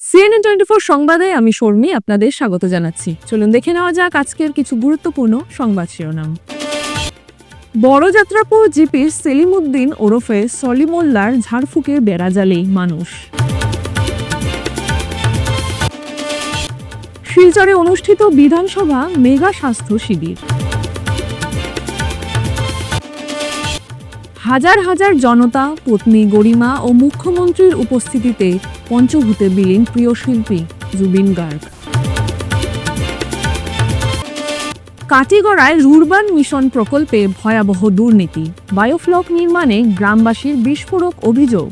CNN twenty four সংবাদে আমি শর্মী আপনাদের স্বাগত জানাচ্ছি। চলুন দেখে নেওয়া যাক আজকের কিছু গুরুত্বপূর্ণ সংবাদ শিরোনাম। জিপির সেলিমউদ্দিন ওরফে সলিমোল্লার ঝাড়ফুঁকের বেড়াজালেই মানুষ। শিলচরে অনুষ্ঠিত বিধানসভা মেগা স্বাস্থ্য শিবির। হাজার হাজার জনতা, পত্নী, গরিমা ও মুখ্যমন্ত্রীর উপস্থিতিতে পঞ্চভূতে বিলীন প্রিয় শিল্পী জুবিন গার্গ। কাটিগড়ায় রুরবান মিশন প্রকল্পে ভয়াবহ দুর্নীতি, বায়োফ্লক নির্মাণে গ্রামবাসীর বিস্ফোরক অভিযোগ।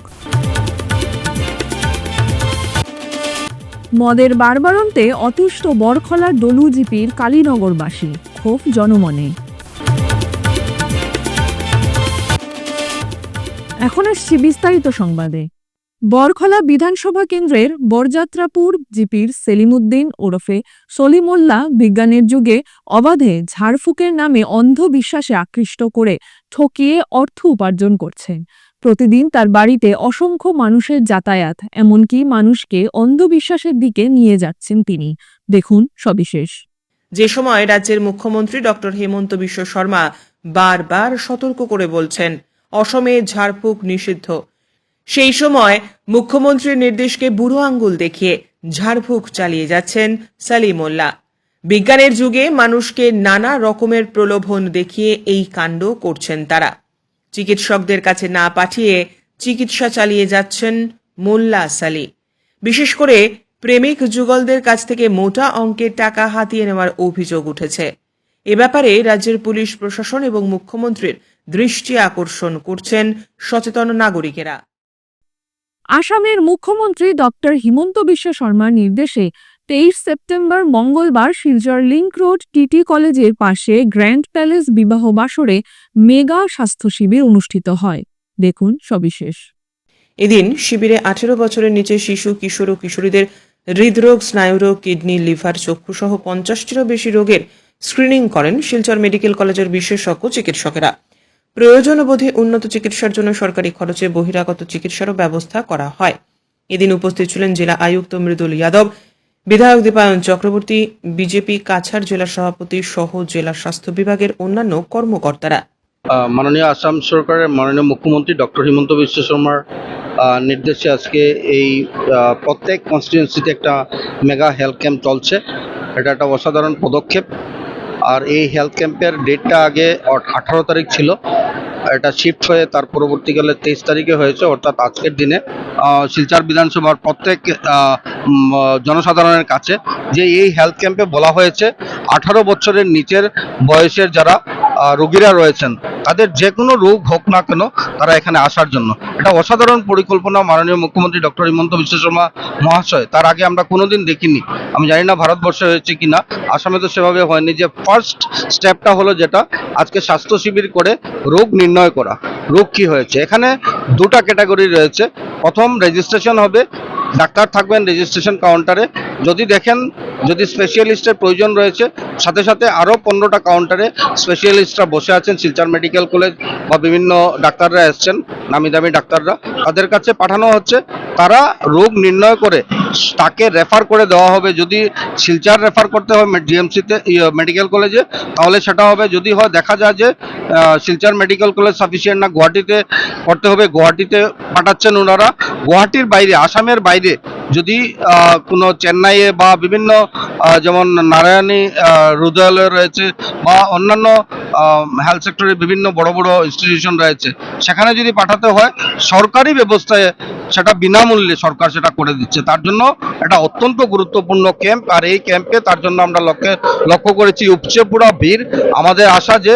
মদের বারবারন্তে অতুষ্ট বরখলার দলুজিপির কালীনগরবাসী, ক্ষোভ জনমনে। এখন আসছি বিস্তারিত সংবাদে। বরখলা বিধানসভা কেন্দ্রের বরযাত্রাপুর জিপির সেলিমউদ্দিন ওরফে সলিমুল্লাহ বিজ্ঞানের যুগে অবাধে ঝাড়ফুঁকের নামে অন্ধবিশ্বাসে আকৃষ্ট করে ঠকিয়ে অর্থ উপার্জন করছেন। প্রতিদিন তার বাড়িতে অসংখ্য মানুষের যাতায়াত, এমনকি মানুষকে অন্ধবিশ্বাসের দিকে নিয়ে যাচ্ছেন তিনি। দেখুন সবিশেষ। যে সময় রাজ্যের মুখ্যমন্ত্রী ডক্টর হেমন্ত বিশ্ব শর্মা বারবার সতর্ক করে বলছেন অসমে ঝাড়ফুঁক নিষিদ্ধ। সেই সময় মুখ্যমন্ত্রীর নির্দেশকে বুড়ো আঙ্গুল দেখিয়ে ঝাড়ফুঁক চালিয়ে যাচ্ছেন সালিমোল্লা বিজ্ঞানের যুগে মানুষকে নানা রকমের প্রলোভন দেখিয়ে এই কাণ্ড করছেন তারা। চিকিৎসকদের কাছে না পাঠিয়ে চিকিৎসা চালিয়ে যাচ্ছেন মোল্লা সালি। বিশেষ করে প্রেমিক যুগলদের কাছ থেকে মোটা অঙ্কের টাকা হাতিয়ে নেওয়ার অভিযোগ উঠেছে। এ ব্যাপারে রাজ্যের পুলিশ প্রশাসন এবং মুখ্যমন্ত্রীর দৃষ্টি আকর্ষণ করছেন সচেতন নাগরিকেরা। আসামের মুখ্যমন্ত্রী ডক্টর হিমন্ত বিশ্ব শর্মার নির্দেশে তেইশ সেপ্টেম্বর মঙ্গলবার শিলচর লিংক রোড টিটি কলেজের পাশে গ্র্যান্ড প্যালেস বিবাহ বাসরে মেগা স্বাস্থ্য শিবির অনুষ্ঠিত হয়। দেখুন সবিশেষ। এদিন শিবিরে আঠেরো বছরের নিচে শিশু কিশোর ও কিশোরীদের হৃদরোগ স্নায়ুরোগ কিডনি লিভার চক্ষু সহ পঞ্চাশটিরও বেশি রোগের স্ক্রিনিং করেন শিলচর মেডিকেল কলেজের বিশেষজ্ঞ চিকিৎসকেরা। প্রয়োজন বোধে উন্নত চিকিৎসার জন্য সরকারি খরচে বহিরাগত চিকিৎসারও ব্যবস্থা করা হয়। এদিন উপস্থিত ছিলেন জেলা আয়ুক্ত মৃদুল যাদব, বিধায়ক দীপায়ন চক্রবর্তী, বিজেপি কাছাড় জেলা সভাপতি সহ জেলা স্বাস্থ্য বিভাগের অন্যান্য কর্মকর্তারা। মাননীয় আসাম সরকারের মাননীয় মুখ্যমন্ত্রী ডক্টর হিমন্ত বিশ্ব শর্মার নির্দেশে আজকে এই প্রত্যেক কনস্টিটিউন্সিতে একটা মেগা হেলথ ক্যাম্প চলছে। এটা একটা অসাধারণ পদক্ষেপ। আর এই হেলথ ক্যাম্পের ডেটটা আগে আঠারো তারিখ ছিল। এটা শিফট হয়ে তার পরবর্তীকালে তেইশ তারিখে হয়েছে, অর্থাৎ আজকের দিনে। শিলচর বিধানসভার প্রত্যেক জনসাধারণের কাছে যে এই হেলথ ক্যাম্পে বলা হয়েছে, আঠারো বছরের নিচের বয়সের যারা রোগীরা রয়েছেন, তাদের যে কোনো রোগ হোক না কেন তারা এখানে আসার জন্য। এটা অসাধারণ পরিকল্পনা মাননীয় মুখ্যমন্ত্রী ডক্টর হিমন্ত বিশ্ব শর্মা মহাশয়, তার আগে আমরা কোনোদিন দেখিনি। আমি জানি না ভারতবর্ষে হয়েছে কিনা, আসামে তো সেভাবে হয়নি যে ফার্স্ট স্টেপটা হলো যেটা, আজকে স্বাস্থ্য শিবির করে রোগ নির্ণয় করা। রোগ কি হয়েছে? এখানে দুটা ক্যাটাগরি রয়েছে। প্রথম রেজিস্ট্রেশন হবে ডাক্তার থাকবেন রেজিস্ট্রেশন কাউন্টারে যদি দেখেন, যদি স্পেশালিস্টের প্রয়োজন রয়েছে, সাথে সাথে আরও পনেরোটা কাউন্টারে স্পেশালিস্টরা বসে আছেন, শিলচর মেডিকেল কলেজ বা বিভিন্ন ডাক্তাররা এসছেন, নামি দামি ডাক্তাররা। তাদের কাছে পাঠানো হচ্ছে, তারা রোগ নির্ণয় করে, তাকে রেফার করে দেওয়া হবে। যদি শিলচার রেফার করতে হয় জিএমসিতে মেডিকেল কলেজে তাহলে সেটা হবে। যদি হয়, দেখা যায় যে শিলচার মেডিকেল কলেজ সাফিসিয়েন্ট না, গুয়াহাটিতে করতে হবে। গুয়াহাটিতে পাঠাচ্ছেন ওনারা। গুয়াহাটির বাইরে, আসামের বাইরে যদি আহ, কোনো চেন্নাইয়ে বা বিভিন্ন যেমন নারায়ণী হৃদয়ালয় রয়েছে বা অন্যান্য হেলথ সেক্টরে বিভিন্ন বড় বড় ইনস্টিটিউশন রয়েছে সেখানে যদি পাঠাতে হয় সরকারি ব্যবস্থায় সেটা বিনামূল্যে সরকার সেটা করে দিচ্ছে। তার জন্য এটা অত্যন্ত গুরুত্বপূর্ণ ক্যাম্প আর এই ক্যাম্পে তার জন্য আমরা লক্ষ্যে লক্ষ্য করেছি উপচে পুরা ভিড়। আমাদের আশা যে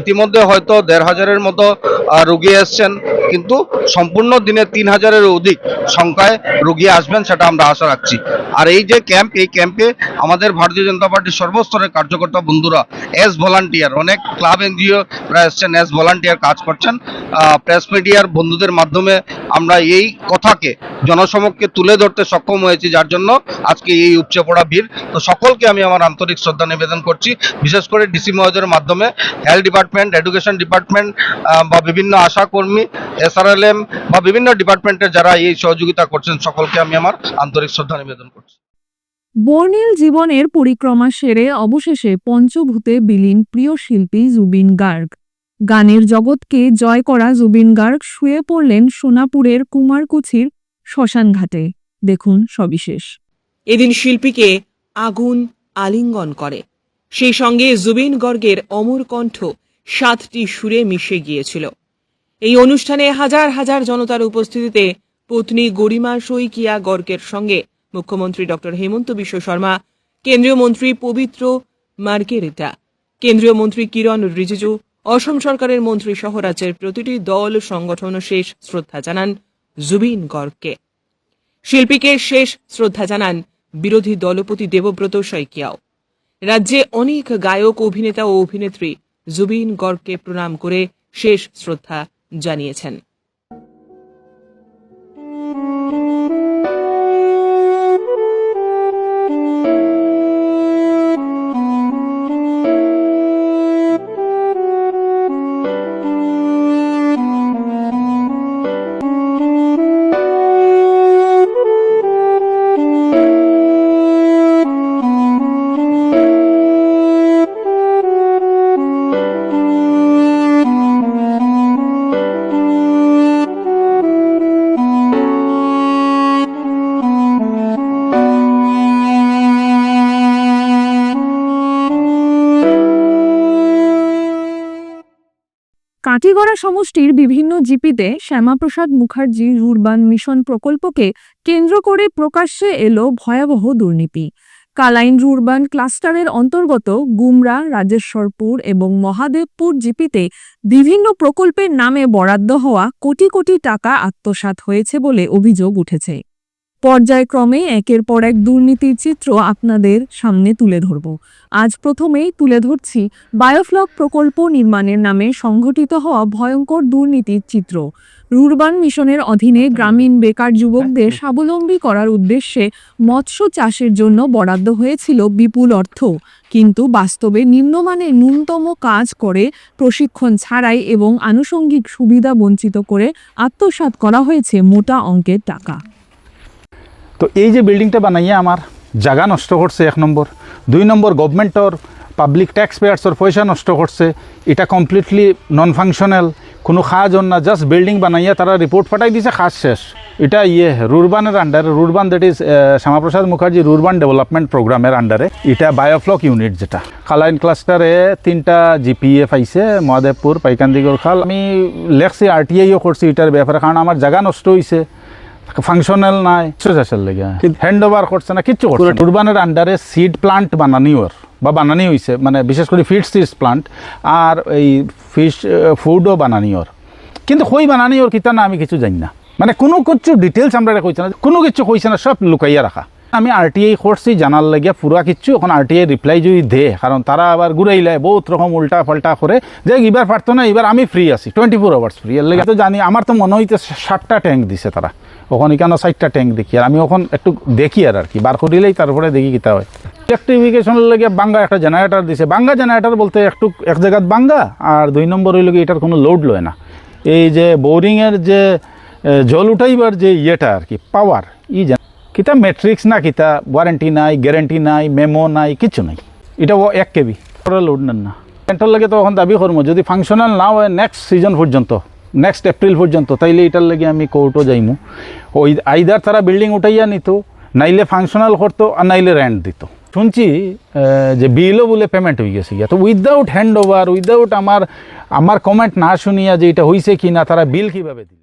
ইতিমধ্যে হয়তো দেড় হাজারের মতো রোগী এসছেন কিন্তু সম্পূর্ণ দিনে তিন হাজারের অধিক সংখ্যায় রোগী আসবেন, সেটা আমরা আশা রাখছি। আর এই যে ক্যাম্প এই ক্যাম্পে আমাদের ভারতীয় জনতা পার্টির সর্বস্তরের কার্যকর্তা বন্ধুরা এস ভলান্টিয়ার অনেক ক্লাব এনজিও এসছেন এস ভলান্টিয়ার কাজ করছেন। প্রেস মিডিয়ার বন্ধুদের মাধ্যমে আমরা এই কথাকে জনসমক্ষে তুলে ধরতে সক্ষম হয়েছি, যার জন্য আজকে এই উপচে পড়া ভিড়। তো সকলকে আমি আমার আন্তরিক শ্রদ্ধা নিবেদন করছি। বিশেষ করে ডিসি মহোদয়ের মাধ্যমে হেলথ ডিপার্টমেন্ট এডুকেশন ডিপার্টমেন্ট বা বিভিন্ন আশাকর্মী এসআরএলএম বা বিভিন্ন ডিপার্টমেন্টের যারা এই সহযোগিতা করছেন সকলকে আমি আমার আন্তরিক শ্রদ্ধা নিবেদন করছি। বর্ণিল জীবনের পরিক্রমা সেরে অবশেষে পঞ্চভূতে বিলীন প্রিয় শিল্পী জুবিন গার্গ। গানের জগৎকে জয় করা জুবিন গার্গ শুয়ে পড়লেন সোনাপুরের কুমারকুছির শ্মশানঘাটে দেখুন সবিশেষ। এদিন শিল্পীকে আগুন আলিঙ্গন করে। সেই সঙ্গে জুবিন গর্গের অমর কণ্ঠ সাতটি সুরে মিশে গিয়েছিল। এই অনুষ্ঠানে হাজার হাজার জনতার উপস্থিতিতে পত্নী গরিমা শইকিয়া গর্গের সঙ্গে মুখ্যমন্ত্রী ডক্টর হেমন্ত বিশ্ব শর্মা, কেন্দ্রীয় মন্ত্রী পবিত্র মার্গেরিটা কেন্দ্রীয় মন্ত্রী কিরণ রিজিজু, অসম সরকারের মন্ত্রী সহ রাজ্যের প্রতিটি দল, সংগঠন শেষ শ্রদ্ধা জানান জুবিন গর্গকে। শিল্পীকে শেষ শ্রদ্ধা জানান বিরোধী দলপতি দেবব্রত শইকিয়াও। রাজ্যে অনেক গায়ক, অভিনেতা ও অভিনেত্রী জুবিন গর্গকে প্রণাম করে শেষ শ্রদ্ধা জানিয়েছেন। কাটিগড়া সমষ্টির বিভিন্ন জিপিতে শ্যামাপ্রসাদ মুখার্জি রুরবান মিশন প্রকল্পকে কেন্দ্র করে প্রকাশ্যে এলো ভয়াবহ দুর্নীতি। কালাইন রুরবান ক্লাস্টারের অন্তর্গত গুমরা, রাজেশ্বরপুর এবং মহাদেবপুর জিপিতে বিভিন্ন প্রকল্পের নামে বরাদ্দ হওয়া কোটি কোটি টাকা আত্মসাৎ হয়েছে বলে অভিযোগ উঠেছে। পর্যায়ক্রমে একের পর এক দুর্নীতির চিত্র আপনাদের সামনে তুলে ধরব। আজ প্রথমেই তুলে ধরছি বায়োফ্লক প্রকল্প নির্মাণের নামে সংঘটিত হওয়া ভয়ঙ্কর দুর্নীতির চিত্র। রুরবান মিশনের অধীনে গ্রামীণ বেকার যুবকদের স্বাবলম্বী করার উদ্দেশ্যে মৎস্য চাষের জন্য বরাদ্দ হয়েছিল বিপুল অর্থ। কিন্তু বাস্তবে নিম্নমানের ন্যূনতম কাজ করে প্রশিক্ষণ ছাড়াই এবং আনুষঙ্গিক সুবিধা বঞ্চিত করে আত্মসাৎ করা হয়েছে মোটা অঙ্কের টাকা। তো এই যে বিল্ডিংটা বানাইয়া আমার জায়গা নষ্ট করছে এক নম্বর। দুই নম্বর গভর্নমেন্টর পাবলিক ট্যাক্স পেয়ার্সর পয়সা নষ্ট করছে। এটা কমপ্লিটলি নন ফাংশনাল কোনো কাজ না জাস্ট বিল্ডিং বানাইয়া তারা রিপোর্ট ফাটাই দিছে কাজ শেষ। এটা ইয়ে রুরবানের আন্ডারে rurban that is Shyama Prasad Mukherjee rurban development প্রোগ্রামের আন্ডারে এটা বায়োফ্লক ইউনিট যেটা। খালাইন ক্লাস্টারে তিনটা জিপিএ পাইছে, মহাদেবপুর পাইকান্দিগর খাল। আমি লেখছি আরটিআইও করছি এটার ব্যাপারে, কারণ আমার জায়গা নষ্ট হয়েছে ফাংশনাল নাই চাষের লেগে। হ্যান্ড ওভার করছে না কিচ্ছু করছে উরবানের আন্ডারে সিড প্লান্ট বানানি ওর বা বানানি হয়েছে মানে বিশেষ করে ফিড সিডস প্লান্ট আর এই ফিশ ফুডও বানানি ওর। কিন্তু কই বানানি ওর কিতা না আমি কিছু জানি না। মানে কোনো কিছু ডিটেলস আমরা কইছে না কোনো কিছু কইছে না সব লুকাইয়া রাখা। আমি আর আরটিআই করছি জানার লাগিয়া পুরা কিচ্ছু এখন আরটিআই রিপ্লাই যদি দে কারণ তারা আবার ঘুরাইলে বহুত রকম উল্টা পাল্টা করে যে এবার পারতো না এবার আমি ফ্রি আছি টোয়েন্টি ফোর আওয়ার্স ফ্রি এর লেগে তো জানি আমার তো মনে হইতে সাতটা ট্যাঙ্ক দিছে তারা। ওখানে কেন চারটা ট্যাঙ্ক দেখি? আর আমি ওখান একটু দেখি আর আর কি বার করিলেই তারপরে দেখি কিতা হয়। ইলেকট্রিফিকেশনের লেগে বাঙ্গা একটা জেনারেটার দিছে। বাঙ্গা জেনারেটার বলতে একটু এক জায়গাত বাঙ্গা, আর দুই নম্বর হইল কি এটার কোনো লোড লয় না। এই যে বোরিংয়ের যে জল উঠাইবার যে ইয়েটা আর কি পাওয়ার ই কিতা ম্যাট্রিক্স না কিতা ওয়ারেন্টি নাই গ্যারেন্টি নাই মেমো নাই কিছু নাই। এটা ও এক কেবি। লোড নেন না। এটার লাগে তো এখন দাবি করব, যদি ফাংশনাল না হয় নেক্সট সিজন পর্যন্ত। নেক্সট এপ্রিল পর্যন্ত তাইলে এটার লাগে আমি কোর্টও যাইমু। ওই আইদার তারা বিল্ডিং উঠাইয়া নিত নাইলে ফাংশনাল করতো আর নাইলে র্যান্ট দিত। শুনছি যে বিলও বলে পেমেন্ট হয়ে গেছে গিয়া। তো উইদাউট হ্যান্ড ওভার উইদাউট আমার আমার কমেন্ট না শুনিয়া যে এটা হয়েছে কি না তারা বিল কীভাবে দিল?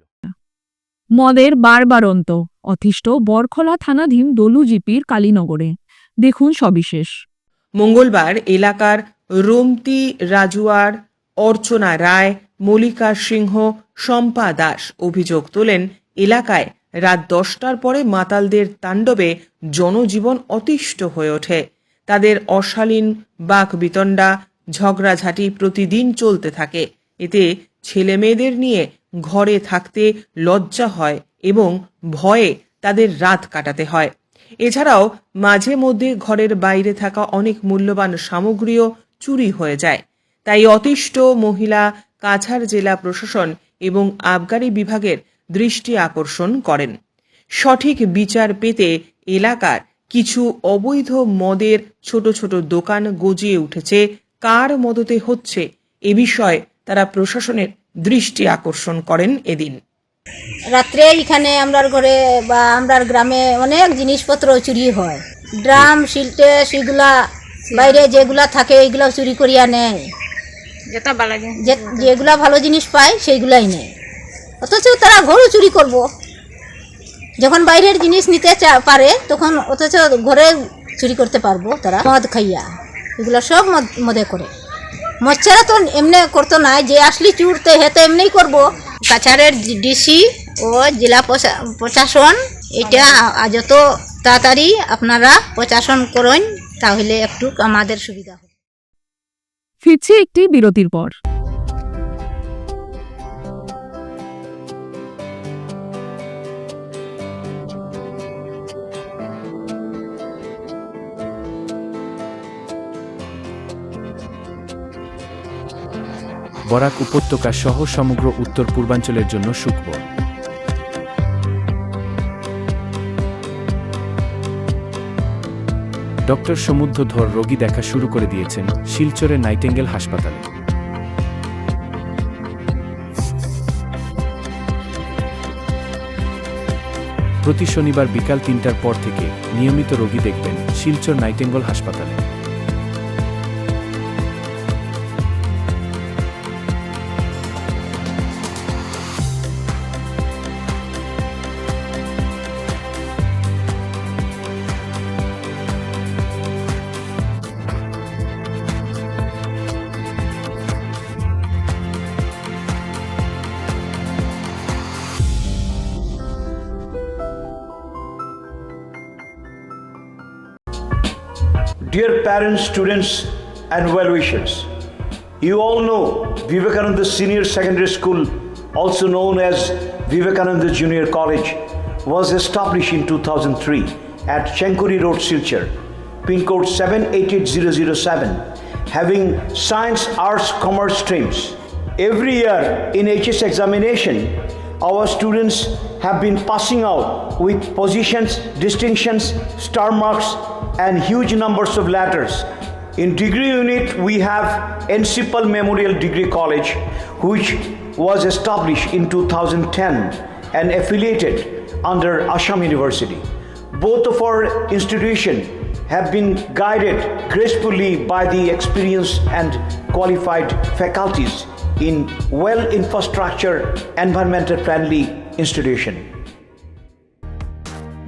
মদের বারবারন্ত অথিষ্ঠ বরখলা থানাধীন দলু জিপির কালীনগরে। দেখুন সবিশেষ। মঙ্গলবার এলাকার রুমতি রাজুয়ার অর্চনা রায় মল্লিকা সিংহ, শম্পা দাস অভিযোগ তোলেন, এলাকায় রাত দশটার পরে মাতালদের তাণ্ডবে জনজীবন অতিষ্ঠ হয়ে ওঠে। তাদের অশালীন বাক বিতণ্ডা ঝগড়াঝাঁটি প্রতিদিন চলতে থাকে। এতে ছেলে মেয়েদের নিয়ে ঘরে থাকতে লজ্জা হয় এবং ভয়ে তাদের রাত কাটাতে হয়। এছাড়াও মাঝে মধ্যে ঘরের বাইরে থাকা অনেক মূল্যবান সামগ্রীও চুরি হয়ে যায়। তাই অতিষ্ঠ মহিলা কাছাড় জেলা প্রশাসন এবং আবগারি বিভাগের দৃষ্টি আকর্ষণ করেন। সঠিক বিচার পেতে এলাকার কিছু অবৈধ মদের ছোট ছোট দোকান গজিয়ে উঠেছে। কার মদতে হচ্ছে? এ বিষয়ে তারা প্রশাসনের দৃষ্টি আকর্ষণ করেন এদিন। রাত্রে এখানে আমরার ঘরে বা আমরার গ্রামে অনেক জিনিসপত্র চুরি হয়। ড্রাম শিল্টে সেগুলা বাইরে যেগুলা থাকে এইগুলা চুরি করিয়া নেয়। যে যেগুলা ভালো জিনিস পায়, সেইগুলাই নেয়। অথচ তারা ঘরও চুরি করব। যখন বাইরের জিনিস নিতে পারে, তখন অথচ ঘরে চুরি করতে পারব তারা। মদ খাইয়া। এগুলো সব মদ করে। মচ্ছারা তো এমনি করতো না যে, আসলি চুরতে হেতে এমনিই করব। কাছাড়ের ডিসি ও জেলা প্রশা- প্রশাসন, এটা যত তাড়াতাড়ি আপনারা প্রশাসন করেন, তাহলে একটু আমাদের সুবিধা হবে। ফিরছি একটি বিরতির পর। বরাক উপত্যকা সহ সমগ্র উত্তর পূর্বাঞ্চলের জন্য সুখবর। ডক্টর সমুদ্র ধর রোগী দেখা শুরু করে দিয়েছেন শিলচরের নাইটেঙ্গেল হাসপাতালে। প্রতি শনিবার বিকাল তিনটার পর থেকে নিয়মিত রোগী দেখবেন শিলচর নাইটেঙ্গল হাসপাতালে। Dear parents, students, and well wishers, you all know Vivekananda Senior Secondary School, also known as Vivekananda Junior College, was established in 2003 at Chenkuri Road, Silchar, pin code 788007, having science, arts, commerce streams. Every year in HS examination, our students have been passing out with positions, distinctions, star marks, and huge numbers of letters. In degree unit, we have Encipal Memorial Degree College, which was established in 2010 and affiliated under Assam University. Both of our institutions have been guided gracefully by the experienced and qualified faculties in well infrastructure, environmental friendly institution.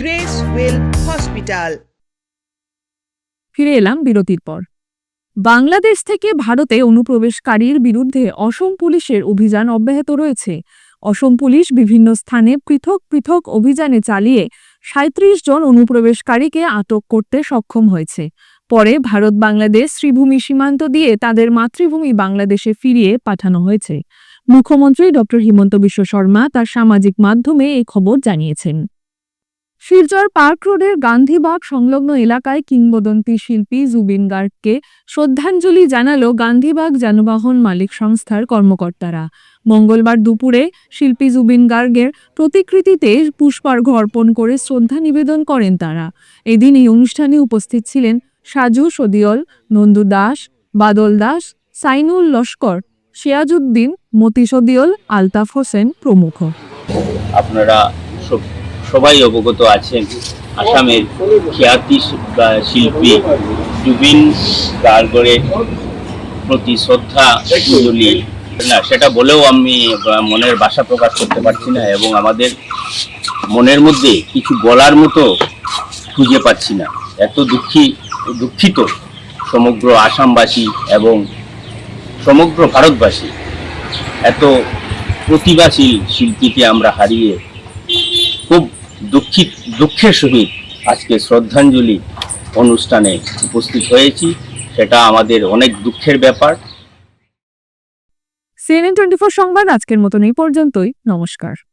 Grace hospital ফিরে এলাম বিরতির পর। বাংলাদেশ থেকে ভারতে অনুপ্রবেশকারীর বিরুদ্ধে অসম পুলিশের অভিযান অব্যাহত রয়েছে। অসম পুলিশ বিভিন্ন স্থানে পৃথক পৃথক অভিযানে চালিয়ে সাঁত্রিশ জন অনুপ্রবেশকারীকে আটক করতে সক্ষম হয়েছে। পরে ভারত বাংলাদেশ শ্রীভূমি সীমান্ত দিয়ে তাদের মাতৃভূমি বাংলাদেশে ফিরিয়ে পাঠানো হয়েছে। মুখ্যমন্ত্রী ড হিমন্ত বিশ্ব শর্মা তার সামাজিক মাধ্যমে এই খবর জানিয়েছেন। শিলচর পার্ক রোডের গান্ধীবাগ সংলগ্ন এলাকায় কিংবদন্তি শিল্পী জুবিন গার্গকে শ্রদ্ধাঞ্জলি জানালো গান্ধীবাগ যানবাহন মালিক সংস্থার কর্মকর্তারা। মঙ্গলবার দুপুরে শিল্পী জুবিন গার্গের প্রতিকৃতিতে পুষ্পার্ঘ অর্পণ করে শ্রদ্ধা নিবেদন করেন তারা। এদিন এই অনুষ্ঠানে উপস্থিত ছিলেন সাজু সদিয়ল নন্দু দাস, বাদল দাস, সাইনুল লস্কর সিয়াজউদ্দিন মতি সদিয়ল আলতাফ হোসেন প্রমুখ। আপনারা সবাই অবগত আছেন আসামের খ্যাতি শিল্পী জুবিন গার্গরের প্রতি শ্রদ্ধা অঞ্জলি না, সেটা বলেও আমি মনের বাসা প্রকাশ করতে পারছি না এবং আমাদের মনের মধ্যে কিছু বলার মতো খুঁজে পাচ্ছি না। এত দুঃখী, দুঃখিত সমগ্র আসামবাসী এবং সমগ্র ভারতবাসী। এত প্রতিভাশীল শিল্পীকে আমরা হারিয়ে দুঃখিত দুঃখের সহিত আজকে শ্রদ্ধাঞ্জলি অনুষ্ঠানে উপস্থিত হয়েছি। সেটা আমাদের অনেক দুঃখের ব্যাপার। সিএনএন টোয়েন্টি ফোর সংবাদ আজকের মতন এই পর্যন্তই। নমস্কার।